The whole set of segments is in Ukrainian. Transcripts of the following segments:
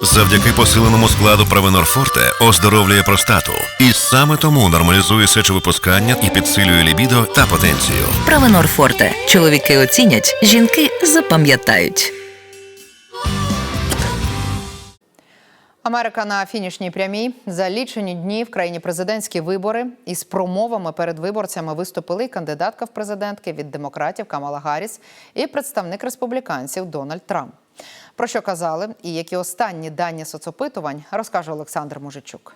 Завдяки посиленому складу Провенор Форте оздоровлює простату. І саме тому нормалізує сечовипускання і підсилює лібідо та потенцію. Правонор Форте. Чоловіки оцінять, жінки запам'ятають. Америка на фінішній прямій за лічені дні в країні президентські вибори із промовами перед виборцями виступили кандидатка в президентки від демократів Камала Гарріс і представник республіканців Дональд Трамп. Про що казали і які останні дані соцопитувань розкаже Олександр Мужичук.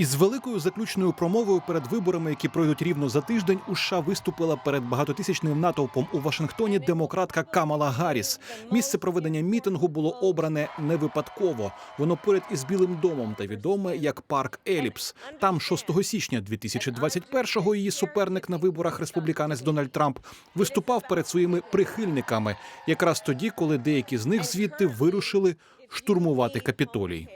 Із великою заключною промовою перед виборами, які пройдуть рівно за тиждень, у США виступила перед багатотисячним натовпом у Вашингтоні демократка Камала Гарріс. Місце проведення мітингу було обране не випадково. Воно поряд із Білим домом та відоме як парк Еліпс. Там 6 січня 2021-го її суперник на виборах республіканець Дональд Трамп виступав перед своїми прихильниками, якраз тоді, коли деякі з них звідти вирушили штурмувати капітолій.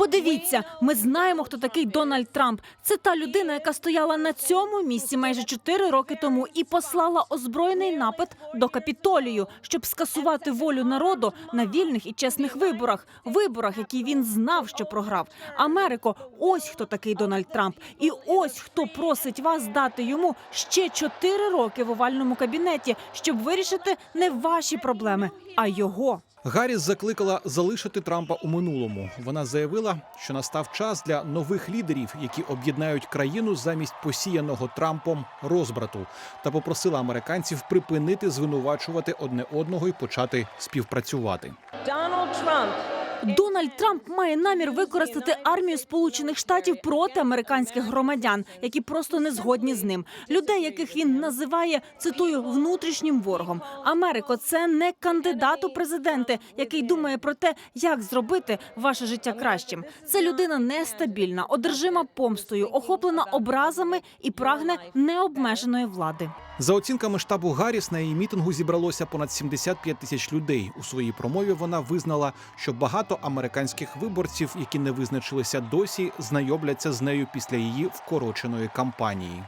Подивіться, ми знаємо, хто такий Дональд Трамп. Це та людина, яка стояла на цьому місці майже 4 роки тому і послала озброєний напад до капітолію, щоб скасувати волю народу на вільних і чесних виборах, виборах, які він знав, що програв. Америко, ось хто такий Дональд Трамп, і ось хто просить вас дати йому ще 4 роки в овальному кабінеті, щоб вирішити не ваші проблеми, а його. Гарріс закликала залишити Трампа у минулому. Вона заявила, що настав час для нових лідерів, які об'єднають країну замість посіяного Трампом розбрату, та попросила американців припинити звинувачувати одне одного і почати співпрацювати. Дональд Trump Дональд Трамп має намір використати армію Сполучених Штатів проти американських громадян, які просто не згодні з ним. Людей, яких він називає цитую внутрішнім ворогом. Америко, це не кандидат у президенти, який думає про те, як зробити ваше життя кращим. Це людина нестабільна, одержима помстою, охоплена образами і прагне необмеженої влади. За оцінками штабу Гарріс, на її мітингу зібралося понад 75 тисяч людей. У своїй промові вона визнала, що багато американських виборців, які не визначилися досі, знайомляться з нею після її вкороченої кампанії.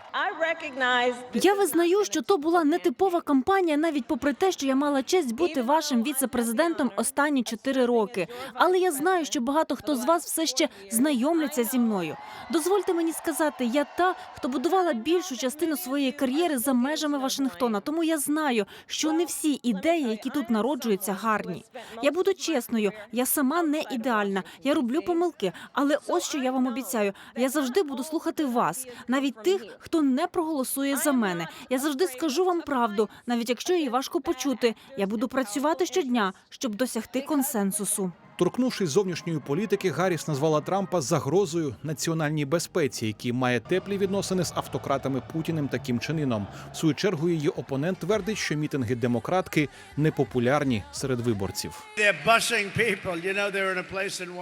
Я визнаю, що то була нетипова кампанія, навіть попри те, що я мала честь бути вашим віце-президентом останні чотири роки. Але я знаю, що багато хто з вас все ще знайомляться зі мною. Дозвольте мені сказати, я та, хто будувала більшу частину своєї кар'єри за межами Вашингтона. Тому я знаю, що не всі ідеї, які тут народжуються, гарні. Я буду чесною, я сама не ідеальна. Я роблю помилки, але ось що я вам обіцяю: я завжди буду слухати вас, навіть тих, хто не проголосує за мене. Я завжди скажу вам правду, навіть якщо її важко почути. Я буду працювати щодня, щоб досягти консенсусу. Торкнувшись зовнішньої політики, Гарріс назвала Трампа загрозою національній безпеці, який має теплі відносини з автократами Путіним та Кім Чен В свою чергу її опонент твердить, що мітинги демократки непопулярні серед виборців.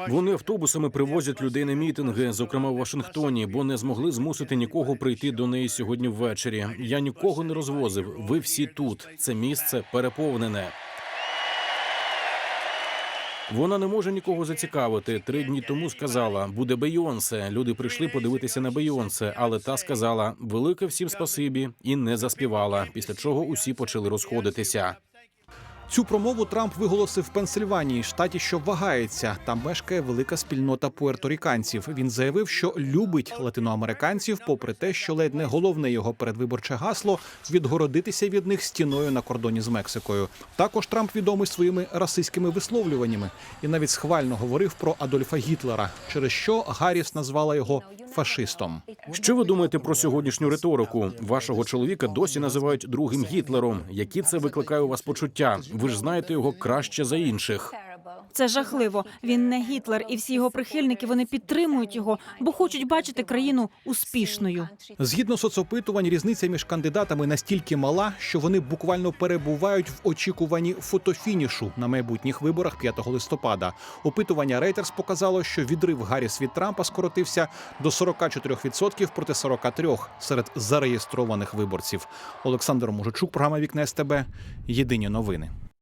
Вони автобусами привозять людей на мітинги, зокрема в Вашингтоні, бо не змогли змусити нікого прийти до неї сьогодні ввечері. Я нікого не розвозив. Ви всі тут. Це місце переповнене. Вона не може нікого зацікавити. Три дні тому сказала, буде Бейонсе. Люди прийшли подивитися на Бейонсе, але та сказала велике всім спасибі і не заспівала. Після чого усі почали розходитися. Цю промову Трамп виголосив в Пенсильванії, штаті, що вагається. Там мешкає велика спільнота пуерторіканців. Він заявив, що любить латиноамериканців, попри те, що ледь не головне його передвиборче гасло відгородитися від них стіною на кордоні з Мексикою. Також Трамп відомий своїми расистськими висловлюваннями і навіть схвально говорив про Адольфа Гітлера, через що Гарріс назвала його фашистом. Що ви думаєте про сьогоднішню риторику? Вашого чоловіка досі називають другим Гітлером. Які це викликає у вас почуття? Ви ж знаєте його краще за інших. Це жахливо. Він не Гітлер, і всі його прихильники вони підтримують його, бо хочуть бачити країну успішною. Згідно соцопитувань, різниця між кандидатами настільки мала, що вони буквально перебувають в очікуванні фотофінішу на майбутніх виборах 5 листопада. Опитування Reuters показало, що відрив Гарріс від Трампа скоротився до 44% проти 43% серед зареєстрованих виборців. Олександр Мужичук, програма Вікна СТБ. Єдині новини.